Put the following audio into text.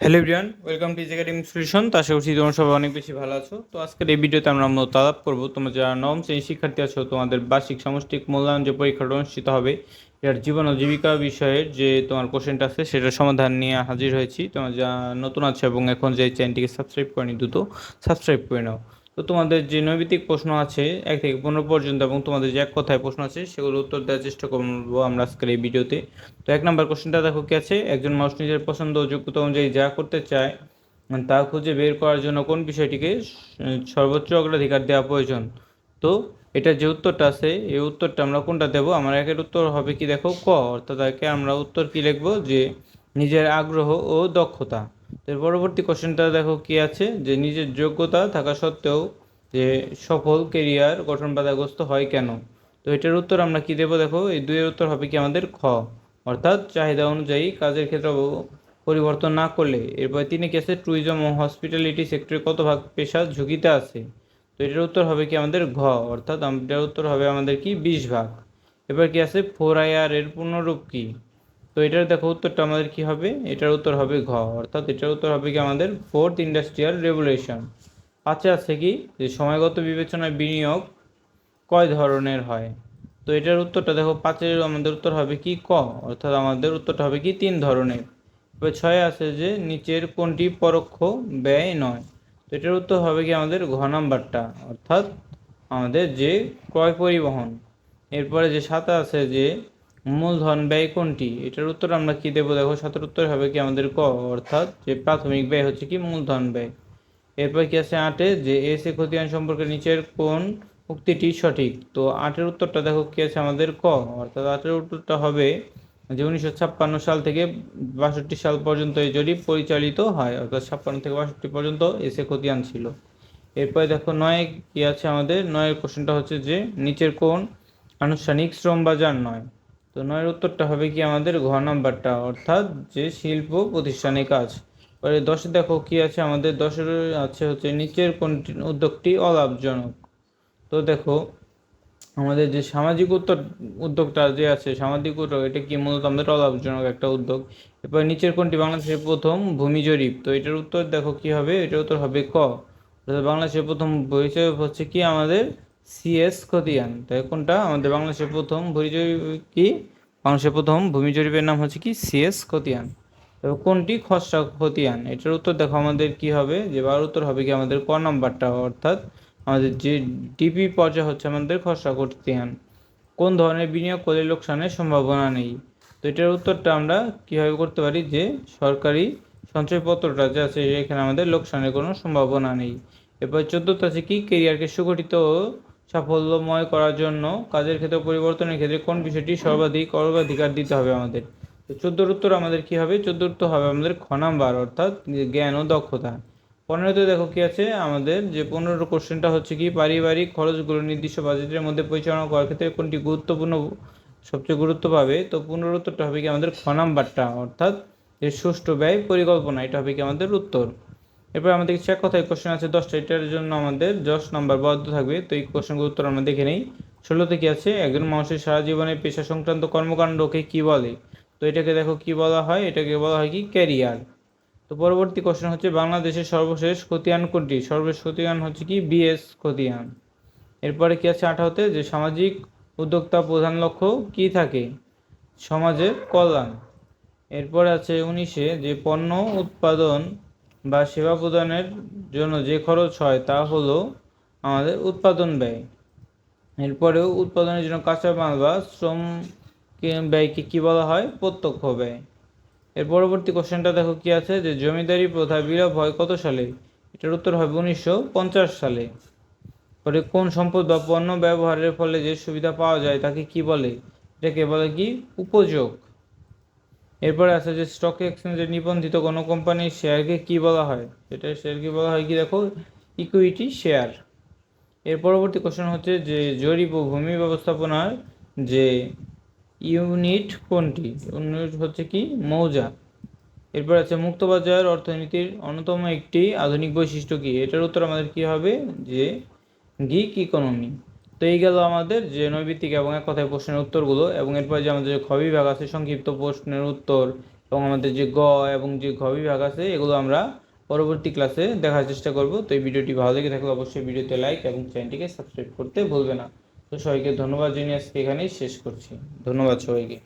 Hello everyone welcome to academic solution তো আশা করছি তোমরা সবাই অনেক বেশি ভালো আছো। তো আজকের এই ভিডিওতে আমরা আমরা তালাপ করব তোমরা যারা নবম শ্রেণির শিক্ষার্থী আছো, তোমাদের বার্ষিক সামষ্টিক মূল্যায়ন যে পরীক্ষাটা অনুষ্ঠিত হবে এর জীবন ও জীবিকা বিষয়ের যে তোমার কোশ্চেনটা আছে, সেটার সমাধান নিয়ে হাজির হয়েছি। তোমরা যা নতুন আছো এবং এখন যে চ্যানেলটিকে সাবস্ক্রাইব করেনি, দ্রুত সাবস্ক্রাইব করে নাও। তো তোমাদের যে নৈমিত্তিক প্রশ্ন আছে, এক থেকে পনেরো পর্যন্ত এবং তোমাদের যে এক কথায় প্রশ্ন আছে, সেগুলো উত্তর দেওয়ার চেষ্টা করব আমরা আজকের এই ভিডিওতে। তো এক নম্বর কোশ্চেনটা দেখো কি আছে? একজন মানুষ নিজের পছন্দ ও যোগ্যতা অনুযায়ী যা করতে চায়, তা খুঁজে বের করার জন্য কোন বিষয়টিকে সর্বোচ্চ অগ্রাধিকার দেওয়া প্রয়োজন? তো এটা যে উত্তরটা আছে, এই উত্তরটা আমরা কোনটা দেবো? আমার একের উত্তর হবে কি দেখো, ক। অর্থাৎ আমরা উত্তর কি লিখব? যে নিজের আগ্রহ ও দক্ষতা। এর পরবর্তী কোশ্চেনটা দেখো কি আছে? যে নিজের যোগ্যতা থাকা সত্ত্বেও যে সফল কেরিয়ার গঠন বাধাগ্রস্ত হয় কেন? তো এটার উত্তর আমরা কি দেবো দেখো? এই দুইয়ের উত্তর হবে কি আমাদের খ। অর্থাৎ চাহিদা অনুযায়ী কাজের ক্ষেত্রে পরিবর্তন না করলে এরপর তিনি কেসে ট্যুরিজম ও হসপিটালিটি সেক্টরে কত ভাগ পেশা ঝুঁকিতে আছে? তো এটার উত্তর হবে কি আমাদের ঘ। অর্থাৎ এটার উত্তর হবে আমাদের কি? বিশ ভাগ। এবার কি আছে? ফোর আইআর এর পূর্ণরূপ কি? তো এটার দেখো উত্তরটা আমাদের কি হবে? এটার উত্তর হবে ঘ, অর্থাৎ এটার উত্তর হবে কি আমাদের ফোর্থ ইন্ডাস্ট্রিয়াল রেভুলেশন পাঁচে আছে কি? যে সময়গত বিবেচনায় বিনিয়োগ কয় ধরনের হয়? তো এটার উত্তরটা দেখো পাঁচের আমাদের উত্তর হবে কি ক, অর্থাৎ আমাদের উত্তরটা হবে কি তিন ধরনের। এবার ছয় আছে যে নিচের কোনটি পরোক্ষ ব্যয় নয়? তো এটার উত্তর হবে কি আমাদের ঘ নাম্বারটা, অর্থাৎ আমাদের যে ক্রয় পরিবহন। এরপরে যে সাত আছে যে মূলধন ব্যয় কোনটি? এটার উত্তর আমরা কি দেবো? দেখো, সাতের উত্তর হবে কি আমাদের ক? অর্থাৎ যে প্রাথমিক ব্যয় হচ্ছে কি মূলধন ব্যয়। এরপর কি আছে আটে? যে এস এ খতিয়ান সম্পর্কে নিচের কোন উক্তিটি সঠিক? তো আটের উত্তরটা দেখো কি আছে আমাদের ক? অর্থাৎ আটের উত্তরটা হবে যে উনিশশো ছাপ্পান্ন সাল থেকে বাষট্টি সাল পর্যন্ত এই জরিপ পরিচালিত হয়। অর্থাৎ ছাপ্পান্ন থেকে বাষট্টি পর্যন্ত এসে খতিয়ান ছিল। এরপরে দেখো নয় কি আছে আমাদের? নয়ের কোশ্চেনটা হচ্ছে যে নিচের কোন আনুষ্ঠানিক শ্রম বাজার নয়? তো নয়ের উত্তরটা হবে কি আমাদের ঘ নাম্বারটা, অর্থাৎ যে শিল্প প্রতিষ্ঠানে কাজ। পরে দশে দেখো কি আছে, আমাদের দশের আছে হচ্ছে নিচের কোন উদ্যোগটি অলাভজনক। তো দেখো, আমাদের যে সামাজিক উত্তর, উদ্যোগটা যে আছে, সামাজিক উদ্যোগ, এটা কি মূলত আমাদের অলাভজনক একটা উদ্যোগ? এরপর নিচের কোনটি? বাংলাদেশের প্রথম ভূমি জরিপ। তো এটার উত্তর দেখো কি হবে? এটার উত্তর হবে ক। বাংলাদেশের প্রথম পরিচয় হচ্ছে কি আমাদের সিএস খতিয়ান তাই কোনটা? আমাদের বাংলাদেশের প্রথম ভূমি জরিপ কি? বাংলাদেশের প্রথম ভূমি জরিপের নাম হচ্ছে কি? সিএস খতিয়ান তবে কোনটি? খসড়া খতিয়ান। এটার উত্তর দেখো আমাদের কি হবে? যে বার উত্তর হবে কি আমাদের ক নাম্বারটা, অর্থাৎ আমাদের যে ডিপি পর্যায়ে হচ্ছে আমাদের খসড়া খতিয়ান। কোন ধরনের বিনিয়োগ করলে লোকসানের সম্ভাবনা নেই? তো এটার উত্তরটা আমরা কীভাবে করতে পারি? যে সরকারি সঞ্চয়পত্রটা যে আছে এখানে আমাদের লোকসানের কোনো সম্ভাবনা নেই। এরপর চোদ্দোতে আছে কি? কেরিয়ারকে সুগঠিত সাফল্যময় করার জন্য কাজের ক্ষেত্রে, পরিবর্তনের ক্ষেত্রে কোন বিষয়টি সর্বাধিক অগ্রাধিকার দিতে হবে আমাদের? তো চোদ্দোর উত্তর আমাদের কি হবে? চোদ্দোর উত্তর হবে আমাদের খ নাম্বার, অর্থাৎ জ্ঞান ও দক্ষতা। পনেরোতে দেখো কি আছে? আমাদের যে পনেরো কোশ্চেনটা হচ্ছে কি, পারিবারিক খরচগুলো নির্দিষ্ট বাজেটের মধ্যে পরিচালনা করার ক্ষেত্রে কোনটি গুরুত্বপূর্ণ, সবচেয়ে গুরুত্ব পাবে তো পনেরো উত্তরটা হবে কি আমাদের খ নাম্বারটা, অর্থাৎ যে সুষ্ঠু ব্যয় পরিকল্পনা, এটা হবে কি আমাদের উত্তর। এরপর আমাদের এক কথায় কোশ্চেন আছে, দশটা, এটার জন্য আমাদের দশ নম্বর বদ্ধ থাকবে। তো এই কোশ্চেনগুলোর উত্তর আমরা দেখে নেই। ষোলোতে কি আছে, একজন মানুষের সারা জীবনে পেশা সংক্রান্ত কর্মকাণ্ডকে কি বলে? তো এটাকে দেখো কি বলা হয়? এটাকে বলা হয় কি? ক্যারিয়ার তো পরবর্তী কোশ্চেন হচ্ছে বাংলাদেশের সর্বশেষ খতিয়ান কোনটি? সর্বশেষ খতিয়ান হচ্ছে কি? বিএস খতিয়ান। এরপরে কি আছে আঠারোতে? যে সামাজিক উদ্যোক্তা প্রধান লক্ষ্য কি থাকে? সমাজের কল্যাণ। এরপরে আছে উনিশে, যে পণ্য উৎপাদন বা সেবা প্রদানের জন্য যে খরচ হয় তা হলো আমাদের উৎপাদন ব্যয়। এরপরেও উৎপাদনের জন্য কাঁচামাল বা শ্রম ব্যয়কে কী বলা হয়? প্রত্যক্ষ ব্যয়। এর পরবর্তী কোশ্চেনটা দেখো কি আছে যে জমিদারি প্রথা বিলোপ হয় কত সালে? এটার উত্তর হবে উনিশশো পঞ্চাশ সালে। পরে কোন সম্পদ বা পণ্য ব্যবহারের ফলে যে সুবিধা পাওয়া যায় তাকে কি বলে? এটাকে বলে কি? উপযোগ। এরপরে আছে যে স্টক এক্সচেঞ্জে নিবন্ধিত কোনো কোম্পানির শেয়ারকে কি বলা হয়? সেটা শেয়ারকে বলা হয়? কি দেখো? ইকুইটি শেয়ার এর পরবর্তী কোশ্চেন হচ্ছে যে জরিপ ও ভূমি ব্যবস্থাপনার যে ইউনিট কোনটি? ইউনিট হচ্ছে কি? মৌজা। এরপর আছে মুক্তবাজার অর্থনীতির অন্যতম একটি আধুনিক বৈশিষ্ট্য কি? এটার উত্তর আমাদের কি হবে? যে গিক ইকোনমি তো এই গেল আমাদের যে নৈবিত্তিক এবং এক কথায় প্রশ্নের উত্তরগুলো এবং এরপর যে আমাদের যে খ বিভাগ আছে, সংক্ষিপ্ত প্রশ্নের উত্তর এবং আমাদের যে গ এবং যে ঘ বিভাগ আছে, এগুলো আমরা পরবর্তী ক্লাসে দেখার চেষ্টা করব। তো এই ভিডিওটি ভালো লেগে থাকলে অবশ্যই ভিডিওতে লাইক এবং চ্যানেলটিকে সাবস্ক্রাইব করতে ভুলবে না। তো সবাইকে ধন্যবাদ জানিয়ে আজকে এখানেই শেষ করছি। ধন্যবাদ সবাইকে।